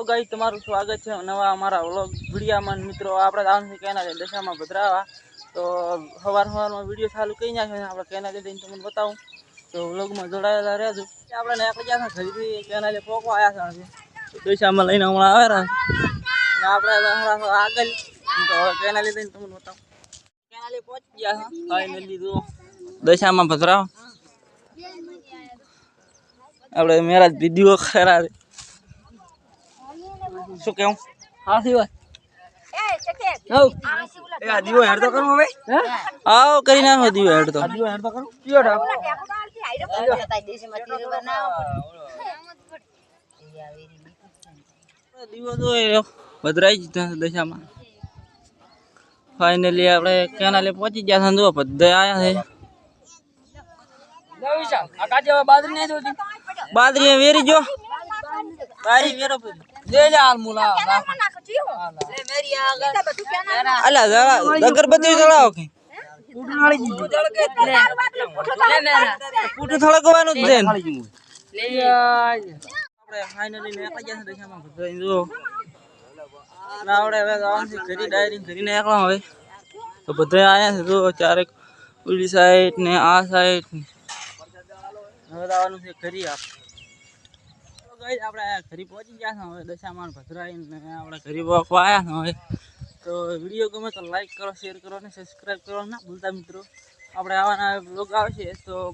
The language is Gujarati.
હેલો ગાઈ તમારું સ્વાગત છે નવા અમારા વ્લોગ વિડીયામાં. મિત્રો, આપણે છે કેના દશામાં ભદ્રાવા. તો સવાર સવારમાં વીડિયો ચાલુ કરી નાખ્યો આપણે કેના જઈને તમને બતાવું. તો વ્લોગમાં જોડાયેલા રહેજો. આપણે નાખી ગયા હતા ઘરેથી કેનાલે પોકો આવ્યા છે દશામાં લઈને હમણાં આવ્યા હતા આપણે આગળ. તો કેનાલે જઈને તમને બતાવું. કેનાલે પહોંચી ગયા છે. ફાઇનલી લીધું દશામાં ભદ્રાવા. આપણે મેરા વીડિયો ખરા છે. શું કેવું? હા સિવાય હવ. એ દીવો હેડ તો કરું હવે આવો કરી નાખો દીવો હેડ તો દીવો હેડ તો કરું કયો ઢાક? દીવો તો એ ભદ્રાઈ દશામાં. ફાઇનલી આપણે કેનાલે પહોંચી ગયા છે જો બધા આયા છે. આ કાજે હવે બાદરી નહીં જોતી બાદરી વેરી જો. બારી વેરો અગરબત્તી જળાવો કે પૂઠું થળકવાનું જ છે ને. લે. આય. આપણે ફાઇનલી નીકળી ગયા છે દશામાં ભદ્રાઈ જો. ના આપણે હવે જવાનું છે. ઘરે ડાયરી કરીને એકલા હવે. તો બધા આયા છે જો ચારેક ઓલી સાઈડ ને આ સાઈડ આવવાનું હવે જવાનું છે ઘરી આપ તો આપણે ઘરે પહોંચી ગયા છે, હવે દશામાં ભદ્રાઈને આપણે ઘરે પહોંચવા આવ્યા છે, હવે. તો વીડિયો ગમે તો લાઈક કરો શેર કરો અને સબસ્ક્રાઈબ કરો, ના ભૂલતા મિત્રો. આપણે આવાના બ્લોગ આવશે, તો